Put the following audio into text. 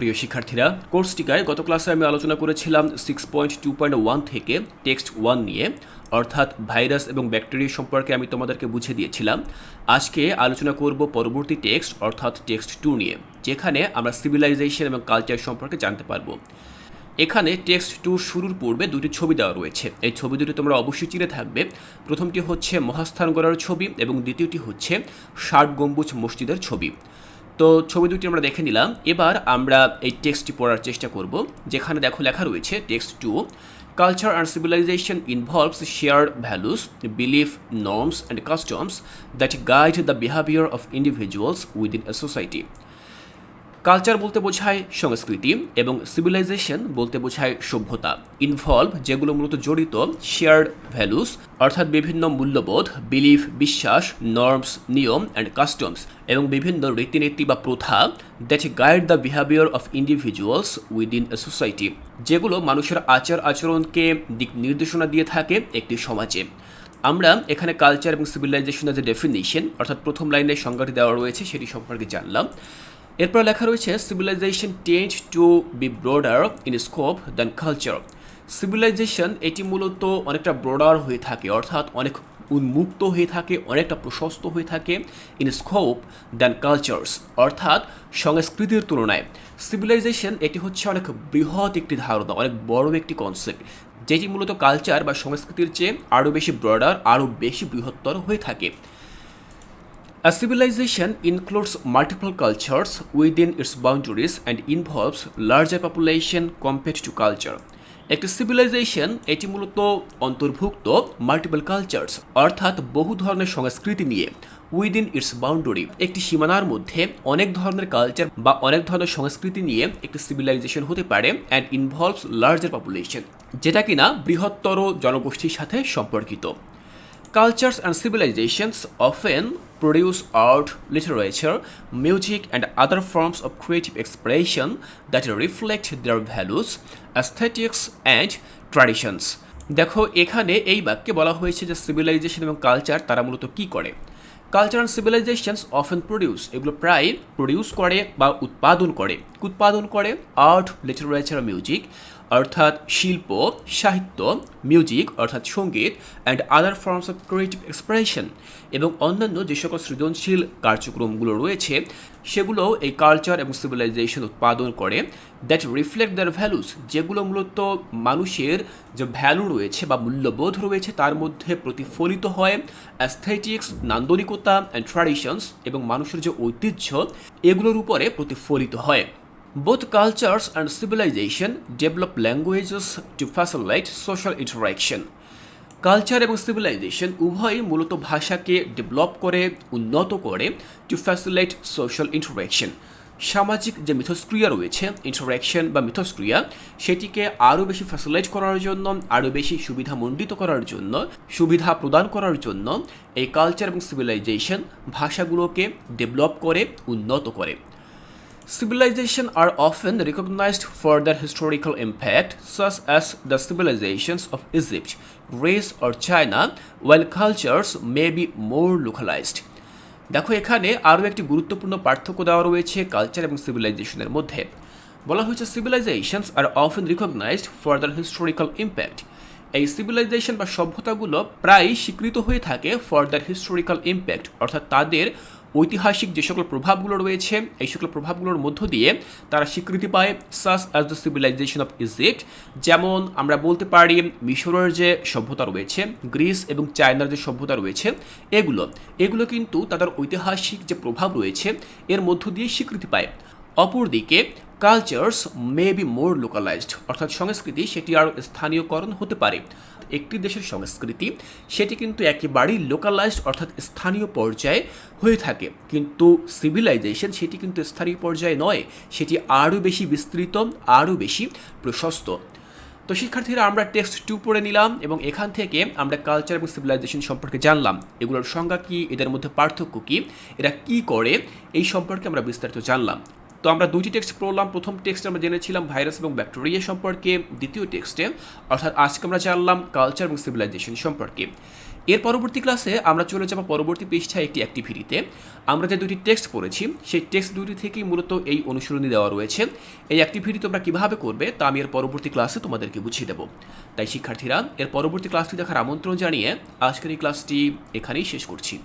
প্রিয় শিক্ষার্থীরা কোর্স টিকায় গত ক্লাসে আমি আলোচনা করেছিলাম six point two point one থেকে টেক্সট ওয়ান নিয়ে, অর্থাৎ ভাইরাস এবং ব্যাকটেরিয়া সম্পর্কে আমি তোমাদেরকে বুঝে দিয়েছিলাম। আজকে আলোচনা করব পরবর্তী টেক্সট অর্থাৎ টেক্সট টু নিয়ে, যেখানে আমরা সিভিলাইজেশন এবং কালচার সম্পর্কে জানতে পারব। এখানে টেক্সট টু শুরুর পূর্বে দুটি ছবি দেওয়া রয়েছে। এই ছবি দুটি তোমরা অবশ্যই চিনে থাকবে। প্রথমটি হচ্ছে মহাস্থানগড়ার ছবি এবং দ্বিতীয়টি হচ্ছে ষাট গম্বুজ মসজিদের ছবি। তো ছবি দুটি আমরা দেখে নিলাম। এবার আমরা এই টেক্সটটি পড়ার চেষ্টা করব, যেখানে দেখো লেখা রয়েছে, text two culture and civilization involves share values belief norms and customs that guide the behaviour of individuals within a society culture বলতে বোঝায় সংস্কৃতি এবং সিভিলাইজেশন বলতে বোঝায় সভ্যতা। ইনভলভ যেগুলো মূলত জড়িত শেয়ার্ড ভ্যালুস অর্থাৎ বিভিন্ন মূল্যবোধ বিলিফ বিশ্বাস নর্মস নিয়ম অ্যান্ড কাস্টমস এবং বিভিন্ন রীতিনীতি বা প্রথা that guide the behaviour of individuals within a society যেগুলো মানুষের আচার আচরণকে দিক নির্দেশনা দিয়ে থাকে একটি সমাজে। আমরা এখানে কালচার এবং সিভিলাইজেশনের যে ডেফিনিশন অর্থাৎ প্রথম লাইনের সংজ্ঞাটি দেওয়া রয়েছে, সেটি সম্পর্কে জানলাম। এরপর লেখা রয়েছে civilization tend to be broader in scope than culture civilization এটি মূলত অনেকটা ব্রডার হয়ে থাকে, অর্থাৎ অনেক উন্মুক্ত হয়ে থাকে, অনেকটা প্রশস্ত হয়ে থাকে ইন স্কোপ দ্যান কালচার্স অর্থাৎ সংস্কৃতির তুলনায়। সিভিলাইজেশন এটি হচ্ছে অনেক বৃহৎ একটি ধারণা, অনেক বড় একটি কনসেপ্ট যেটি মূলত কালচার বা সংস্কৃতির চেয়ে আরও বেশি ব্রডার আরও বেশি বৃহত্তর হয়ে থাকে। A civilization includes multiple cultures within its boundaries and involves larger population compared to culture. একটি সিভিলাইজেশন এটি মূলত অন্তর্ভুক্ত মাল্টিপল কালচার্স অর্থাৎ বহু ধরনের সংস্কৃতি নিয়ে উইদিন ইটস বাউন্ডারি একটি সীমানার মধ্যে অনেক ধরনের কালচার বা অনেক ধরনের সংস্কৃতি নিয়ে একটি সিভিলাইজেশন হতে পারে অ্যান্ড ইনভলভস লার্জার পপুলেশন যেটা কিনা বৃহত্তর জনগোষ্ঠীর সাথে সম্পর্কিত Cultures and civilizations often produce art, literature, music, and other forms of creative expression that reflect their values, aesthetics, and traditions. দেখো এখানে এই বাক্যে বলা হয়েছে যে সিভিলাইজেশন এবং কালচার তারা মূলত কি করে culture and civilizations often produce এগুলো প্রায় প্রডিউস করে বা উৎপাদন করে উৎপাদন করে আর্ট লিটারেচার মিউজিক অর্থাৎ শিল্প, সাহিত্য মিউজিক অর্থাৎ সংগীত and other forms of creative expression এবং অন্যান্য যে সকল সৃজনশীল কার্যক্রমগুলো রয়েছে সেগুলো এই কালচার এবং সিভিলাইজেশন উৎপাদন করে দ্যাট রিফ্লেক্ট দ্যার ভ্যালুস যেগুলো মূলত মানুষের যে ভ্যালু রয়েছে বা মূল্যবোধ রয়েছে তার মধ্যে প্রতিফলিত হয় অ্যাস্থেটিক্স নান্দনিকতা অ্যান্ড ট্র্যাডিশনস এবং মানুষের যে ঐতিহ্য, এগুলোর উপরে প্রতিফলিত হয়। Both cultures and civilization develop languages to facilitate social interaction. Culture এবং সিভিলাইজেশন উভয়ই মূলত ভাষাকে ডেভেলপ করে, উন্নত করে টু ফ্যাসিলেট সোশ্যাল ইন্টারাকশন সামাজিক যে মিথস্ক্রিয়া রয়েছে ইন্টারাকশন বা মিথস্ক্রিয়া, সেটিকে আরও বেশি ফ্যাসিলেট করার জন্য, আরও বেশি সুবিধামণ্ডিত করার জন্য, সুবিধা প্রদান করার জন্য এই কালচার এবং সিভিলাইজেশন ভাষাগুলোকে ডেভেলপ করে, উন্নত করে Civilization are often recognized for their historical impact, such as the civilizations of Egypt, Greece, or China, while cultures may be more localized. দেখো এখানে আরও একটি গুরুত্বপূর্ণ পার্থক্য দেওয়া রয়েছে কালচার এবং সিভিলাইজেশনের মধ্যে বলা হয়েছে civilizations are often recognized for their historical impact এই সিভিলাইজেশন বা সভ্যতাগুলো প্রায়ই স্বীকৃত হয়ে থাকে ফর দ্যার হিস্টোরিক্যাল ইম্প্যাক্ট অর্থাৎ তাদের ঐতিহাসিক যে সকল প্রভাবগুলো রয়েছে, এই সকল প্রভাবগুলোর মধ্য দিয়ে তারা স্বীকৃতি পায় such as the civilization of Egypt. যেমন আমরা বলতে পারি মিশরের যে সভ্যতা রয়েছে, গ্রিস এবং চায়নার যে সভ্যতা রয়েছে, এগুলো এগুলো কিন্তু তাদের ঐতিহাসিক যে প্রভাব রয়েছে, এর মধ্য দিয়ে স্বীকৃতি পায়। অপরদিকে cultures may be more localised অর্থাৎ সংস্কৃতি সেটি আরও স্থানীয়করণ হতে পারে। একটি দেশের সংস্কৃতি সেটি কিন্তু একেবারেই লোকালাইজড অর্থাৎ স্থানীয় পর্যায়ে হয়ে থাকে। কিন্তু সিভিলাইজেশন সেটি কিন্তু স্থানীয় পর্যায়ে নয়, সেটি আরও বেশি বিস্তৃত, আরও বেশি প্রশস্ত। তো শিক্ষার্থীরা, আমরা টেক্সট টু পড়ে নিলাম এবং এখান থেকে আমরা কালচার এবং সিভিলাইজেশন সম্পর্কে জানলাম। এগুলোর সংজ্ঞা কী? এদের মধ্যে পার্থক্য কী? এরা কি করে? এই সম্পর্কে আমরা বিস্তারিত জানলাম। তো আমরা দুইটি টেক্সট পড়লাম। প্রথম টেক্সটে আমরা জেনেছিলাম ভাইরাস এবং ব্যাকটেরিয়া সম্পর্কে, দ্বিতীয় টেক্সটে অর্থাৎ আজকে আমরা জানলাম কালচার এবং সিভিলাইজেশন সম্পর্কে। এর পরবর্তী ক্লাসে আমরা চলে যাব পরবর্তী পৃষ্ঠায় একটি অ্যাক্টিভিটিতে আমরা যে দুটি টেক্সট পড়েছি, সেই টেক্সট দুটি থেকেই মূলত এই অনুশীলনী দেওয়া রয়েছে। এই অ্যাক্টিভিটি তোমরা কীভাবে করবে, তা আমি এর পরবর্তী ক্লাসে তোমাদেরকে বুঝিয়ে দেবো। তাই শিক্ষার্থীরা, এর পরবর্তী ক্লাসটি দেখার আমন্ত্রণ জানিয়ে আজকের এই ক্লাসটি এখানেই শেষ করছি।